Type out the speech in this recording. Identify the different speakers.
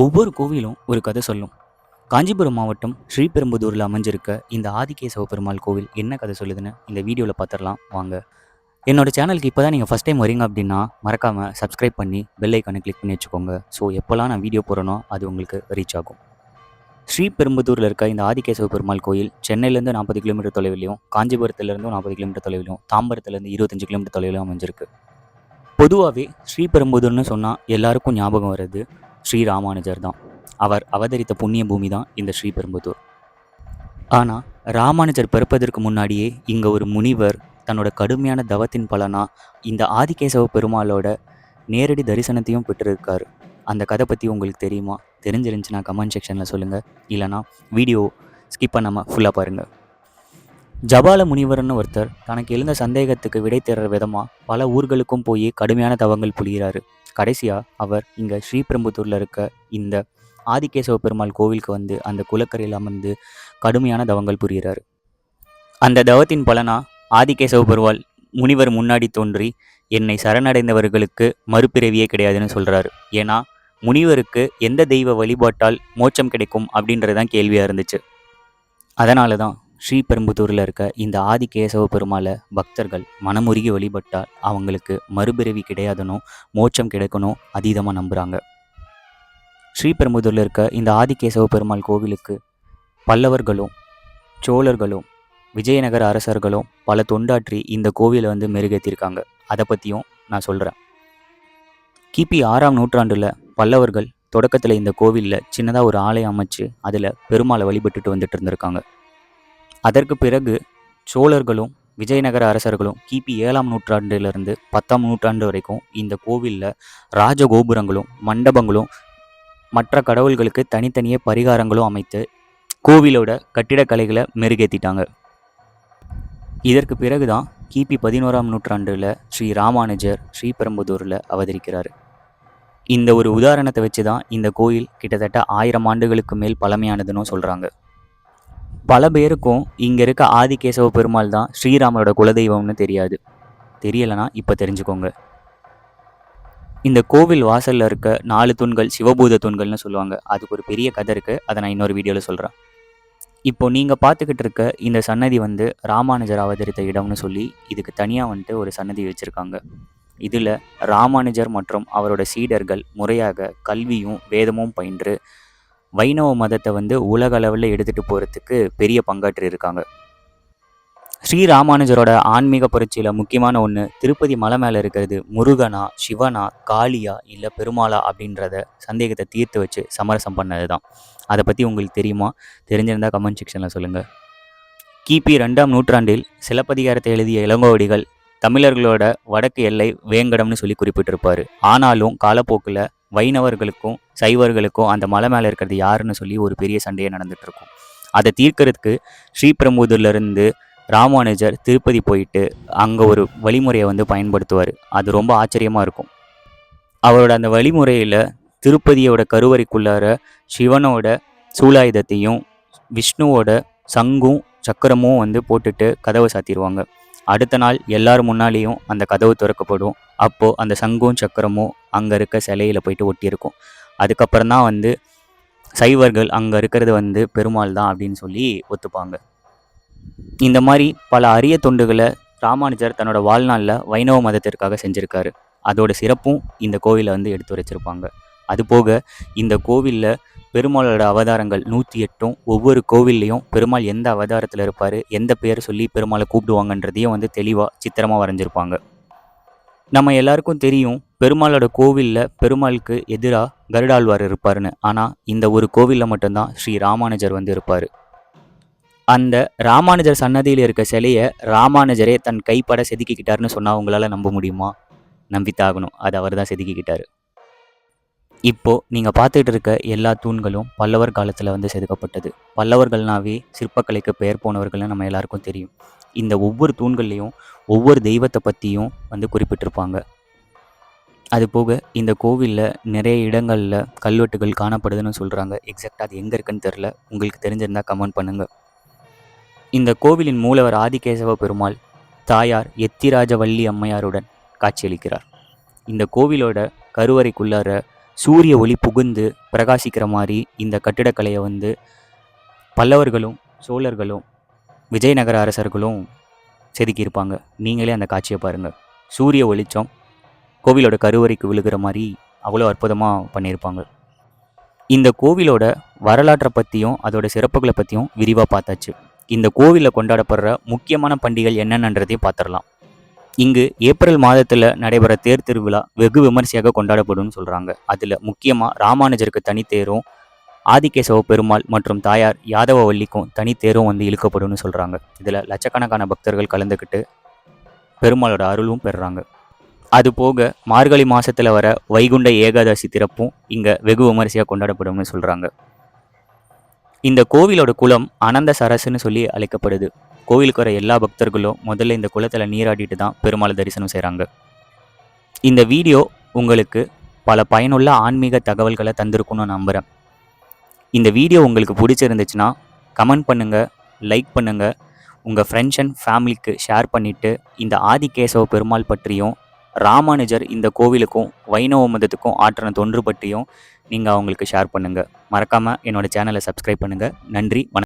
Speaker 1: ஒவ்வொரு கோவிலும் ஒரு கதை சொல்லும். காஞ்சிபுரம் மாவட்டம் ஸ்ரீபெரும்புதூரில் அமைஞ்சிருக்க இந்த ஆதிகேசவ பெருமாள் கோவில் என்ன கதை சொல்லுதுன்னு இந்த வீடியோவில் பார்த்துடலாம் வாங்க. என்னோட சேனலுக்கு இப்போ தான் நீங்கள் ஃபஸ்ட் டைம் வரீங்க அப்படின்னா மறக்காமல் சப்ஸ்கிரைப் பண்ணி பெல் ஐக்கானை கிளிக் பண்ணி வச்சுக்கோங்க. ஸோ எப்போல்லாம் நான் வீடியோ போகிறேனோ அது உங்களுக்கு ரீச் ஆகும். ஸ்ரீபெரும்புதூரில் இருக்க இந்த ஆதிகேசவ பெருமாள் கோயில் சென்னையிலேருந்து நாற்பது கிலோமீட்டர் தொலைவிலையும் காஞ்சிபுரத்துலேருந்து நாற்பது கிலோமீட்டர் தொலைவிலையும் தாம்பரத்துலேருந்து இருபத்தஞ்சு கிலோமீட்டர் தொலைவிலும் அமைஞ்சிருக்கு. பொதுவாகவே ஸ்ரீபெரும்புதூர்னு சொன்னால் எல்லாருக்கும் ஞாபகம் வருது ஸ்ரீராமானுஜர் தான். அவர் அவதரித்த புண்ணிய பூமி தான் இந்த ஸ்ரீபெரும்புதூர். ஆனால் ராமானுஜர் பிறப்பதற்கு முன்னாடியே இங்கே ஒரு முனிவர் தன்னோட கடுமையான தவத்தின் பலனா இந்த ஆதிகேசவ பெருமாளோட நேரடி தரிசனத்தையும் பெற்றிருக்காரு. அந்த கதை பற்றி உங்களுக்கு தெரியுமா? தெரிஞ்சிருந்துச்சுன்னா கமெண்ட் செக்ஷனில் சொல்லுங்கள் இல்லைனா வீடியோ ஸ்கிப் பண்ணாமல் ஃபுல்லாக பாருங்கள் ஜபால முனிவர்னு ஒருத்தர் தனக்கு எழுந்த சந்தேகத்துக்கு விடை தேடுற விதமாக பல ஊர்களுக்கும் போய் கடுமையான தவங்கள் புரிகிறாரு கடைசியாக அவர் இங்கே ஸ்ரீபெரும்புத்தூரில் இருக்க இந்த ஆதிகேசவ பெருமாள் கோவிலுக்கு வந்து அந்த குலக்கரையில் அமர்ந்து கடுமையான தவங்கள் புரிகிறார். அந்த தவத்தின் பலனா ஆதிகேசவ பெருமாள் முனிவர் முன்னாடி தோன்றி என்னை சரணடைந்தவர்களுக்கு மறுபிறவியே கிடையாதுன்னு சொல்கிறாரு ஏன்னா முனிவருக்கு எந்த தெய்வ வழிபாட்டால் மோட்சம் கிடைக்கும் அப்படின்றது தான் கேள்வியாக இருந்துச்சு. அதனால தான் ஸ்ரீபெரும்புத்தூரில் இருக்க இந்த ஆதிகேசவ பெருமாளை பக்தர்கள் மனமுருகி வழிபட்டால் அவங்களுக்கு மறுபிறவி கிடையாதுனோ மோட்சம் கிடைக்கணும் அதீதமாக நம்புகிறாங்க ஸ்ரீபெரும்புதூரில் இருக்க இந்த ஆதிகேசவ பெருமாள் கோவிலுக்கு பல்லவர்களும் சோழர்களும் விஜயநகர அரசர்களும் பல தொண்டாற்றி இந்த கோவிலை வந்து மெருகேற்றிருக்காங்க அதை பற்றியும் நான் சொல்கிறேன் கிபி ஆறாம் நூற்றாண்டில் பல்லவர்கள் தொடக்கத்தில் இந்த கோவிலில் சின்னதாக ஒரு ஆலயம் அமைச்சு அதில் பெருமாளை வழிபட்டுட்டு வந்துட்டு இருந்திருக்காங்க. அதற்கு பிறகு சோழர்களும் விஜயநகர அரசர்களும் கிபி ஏழாம் நூற்றாண்டிலிருந்து பத்தாம் நூற்றாண்டு வரைக்கும் இந்த கோவிலில் ராஜகோபுரங்களும் மண்டபங்களும் மற்ற கடவுள்களுக்கு தனித்தனியே பரிகாரங்களும் அமைத்து கோவிலோட கட்டிடக்கலைகளை மெருகேற்றிட்டாங்க இதற்கு பிறகு தான் கிபி பதினோராம் நூற்றாண்டில் ஸ்ரீ ராமானுஜர் ஸ்ரீபெரும்புதூரில் அவதரிக்கிறார். இந்த ஒரு உதாரணத்தை வச்சு தான் இந்த கோயில் கிட்டத்தட்ட ஆயிரம் ஆண்டுகளுக்கு மேல் பழமையானதுன்னு சொல்கிறாங்க பல பேருக்கும் இங்கே இருக்க ஆதிகேசவ பெருமாள் தான் ஸ்ரீராமரோட குலதெய்வம்னு தெரியாது. தெரியலைன்னா இப்போ தெரிஞ்சுக்கோங்க. இந்த கோவில் வாசலில் இருக்க நாலு தூண்கள் சிவபூத தூண்கள்னு சொல்லுவாங்க. அதுக்கு ஒரு பெரிய கதை இருக்குது அதை நான் இன்னொரு வீடியோவில் சொல்கிறேன் இப்போ நீங்கள் பார்த்துக்கிட்டு இருக்க இந்த சன்னதி வந்து ராமானுஜர் அவதரித்த இடம்னு சொல்லி இதுக்கு தனியாக வந்துட்டு ஒரு சன்னதி வச்சுருக்காங்க. இதில் ராமானுஜர் மற்றும் அவரோட சீடர்கள் முறையாக கல்வியும் வேதமும் பயின்று வைணவ மதத்தை வந்து உலக அளவில் எடுத்துகிட்டு போகிறதுக்கு பெரிய பங்காற்றி இருக்காங்க. ஸ்ரீ ராமானுஜரோட ஆன்மீக புரட்சியில் முக்கியமான ஒன்று திருப்பதி மலை மேலே இருக்கிறது முருகனா சிவனா காளியா இல்லை பெருமாளா அப்படின்றத சந்தேகத்தை தீர்த்து வச்சு சமரசம் பண்ணது தான் அதை பற்றி உங்களுக்கு தெரியுமா? தெரிஞ்சிருந்தால் கமெண்ட் செக்ஷனில் சொல்லுங்கள் கிபி ரெண்டாம் நூற்றாண்டில் சிலப்பதிகாரத்தை எழுதிய இளங்கோவடிகள் தமிழர்களோட வடக்கு எல்லை வேங்கடம்னு சொல்லி குறிப்பிட்டிருப்பார். ஆனாலும் காலப்போக்கில் வைணவர்களுக்கும் சைவர்களுக்கும் அந்த மலை மேலே இருக்கிறது யாருன்னு சொல்லி ஒரு பெரிய சண்டையே நடந்துட்டு இருக்கும் அதை தீர்க்கறதுக்கு ஸ்ரீபெரும்புதூர்லேருந்து ராமானுஜர் திருப்பதி போயிட்டு அங்கே ஒரு வழிமுறையை வந்து பயன்படுத்துவார். அது ரொம்ப ஆச்சரியமாக இருக்கும். அவரோட அந்த வழிமுறையில் திருப்பதியோட கருவறைக்குள்ளார சிவனோட சூலாயுதத்தையும் விஷ்ணுவோட சங்கும் சக்கரமும் வந்து போட்டுட்டு கதவை சாத்திடுவாங்க அடுத்த நாள் எல்லார் முன்னாலேயும் அந்த கதவு திறக்கப்படும். அப்போது அந்த சங்கும் சக்கரமும் அங்கே இருக்க சிலையில் போயிட்டு ஒட்டியிருக்கும். அதுக்கப்புறம் தான் வந்து சைவர்கள் அங்கே இருக்கிறது வந்து பெருமாள் தான் அப்படின்னு சொல்லி ஒத்துப்பாங்க. இந்த மாதிரி பல அரிய தொண்டுகளை ராமானுஜர் தன்னோட வாழ்நாளில் வைணவ மதத்திற்காக செஞ்சுருக்காரு. அதோட சிறப்பும் இந்த கோவிலை வந்து எடுத்து வச்சிருப்பாங்க. அதுபோக இந்த கோவிலில் பெருமாளோட அவதாரங்கள் நூற்றி எட்டும் ஒவ்வொரு கோவில்லையும் பெருமாள் எந்த அவதாரத்தில் இருப்பார் எந்த பேர் சொல்லி பெருமாளை கூப்பிடுவாங்கன்றதையும் வந்து தெளிவாக சித்திரமாக வரைஞ்சிருப்பாங்க. நம்ம எல்லாருக்கும் தெரியும் பெருமாளோட கோவிலில் பெருமாளுக்கு எதிராக கருடாழ்வார் இருப்பாருன்னு. ஆனால் இந்த ஒரு கோவிலில் மட்டும்தான் ஸ்ரீ ராமானுஜர் வந்து இருப்பார். அந்த ராமானுஜர் சன்னதியில் இருக்க சிலையை ராமானுஜரே தன் கைப்பட செதுக்கிக்கிட்டாருன்னு சொன்னால் உங்களால் நம்ப முடியுமா? நம்பித்தாகணும் அது அவர் தான் செதுக்கிக்கிட்டாரு. இப்போது நீங்கள் பார்த்துட்டு இருக்க எல்லா தூண்களும் பல்லவர் காலத்தில் வந்து செதுக்கப்பட்டது. பல்லவர்கள்னாவே சிற்பக்கலைக்கு பெயர் போனவர்கள்னு நம்ம எல்லாருக்கும் தெரியும். இந்த ஒவ்வொரு தூண்கள்லேயும் ஒவ்வொரு தெய்வத்தை பற்றியும் வந்து குறிப்பிட்டிருப்பாங்க. அது போக இந்த கோவிலில் நிறைய இடங்களில் கல்வெட்டுகள் காணப்படுதுன்னு சொல்கிறாங்க எக்ஸாக்டாக அது எங்கே இருக்குன்னு தெரில உங்களுக்கு தெரிஞ்சிருந்தால் கமெண்ட் பண்ணுங்கள் இந்த கோவிலின் மூலவர் ஆதிகேசவ பெருமாள் தாயார் எத்திராஜவல்லி அம்மையாருடன் காட்சியளிக்கிறார். இந்த கோவிலோட கருவறைக்குள்ளார சூரிய ஒளி புகுந்து பிரகாசிக்கிற மாதிரி இந்த கட்டிடக்கலையை வந்து பல்லவர்களும் சோழர்களும் விஜயநகர அரசர்களும் செதுக்கியிருப்பாங்க. நீங்களே அந்த காட்சியை பாருங்கள் சூரிய ஒளிச்சம் கோவிலோட கருவறைக்கு விழுகிற மாதிரி அவ்வளோ அற்புதமாக பண்ணியிருப்பாங்க. இந்த கோவிலோட வரலாற்றை பற்றியும் அதோட சிறப்புகளை பற்றியும் விரிவாக பார்த்தாச்சு. இந்த கோவிலில் கொண்டாடப்படுற முக்கியமான பண்டிகைகள் என்னென்னன்றதையும் பார்த்துடலாம். இங்கு ஏப்ரல் மாதத்தில் நடைபெற தேர் திருவிழா வெகு விமர்சையாக கொண்டாடப்படும்னு சொல்கிறாங்க அதில் முக்கியமாக ராமானுஜருக்கு தனித்தேரும் ஆதிகேசவ பெருமாள் மற்றும் தாயார் யாதவவல்லிக்கும் தனித்தேரும் வந்து இழுக்கப்படும்னு சொல்கிறாங்க இதில் லட்சக்கணக்கான பக்தர்கள் கலந்துக்கிட்டு பெருமாளோட அருளும் பெறுறாங்க. அது போக மார்கழி மாதத்தில் வர வைகுண்ட ஏகாதசி திறப்பும் இங்கே வெகு விமரிசையாக கொண்டாடப்படும்னு சொல்கிறாங்க இந்த கோவிலோட குலம் அனந்த சரசுன்னு சொல்லி அழைக்கப்படுது. கோவிலுக்கு வர எல்லா பக்தர்களும் முதல்ல இந்த குளத்தில் நீராடிட்டு தான் பெருமாளை தரிசனம் செய்கிறாங்க இந்த வீடியோ உங்களுக்கு பல பயனுள்ள ஆன்மீக தகவல்களை தந்திருக்கும்னு நம்புகிறேன் இந்த வீடியோ உங்களுக்கு பிடிச்சிருந்துச்சுன்னா கமெண்ட் பண்ணுங்கள் லைக் பண்ணுங்கள் உங்கள் ஃப்ரெண்ட்ஸ் அண்ட் ஃபேமிலிக்கு ஷேர் பண்ணிவிட்டு இந்த ஆதிகேசவ பெருமாள் பற்றியும் ராமானுஜர் இந்த கோவிலுக்கும் வைணவ மதத்துக்கும் ஆற்றின தொன்று பற்றியும் நீங்கள் அவங்களுக்கு ஷேர் பண்ணுங்கள் மறக்காமல் என்னோட சேனலை சப்ஸ்கிரைப் பண்ணுங்கள் நன்றி வணக்கம்.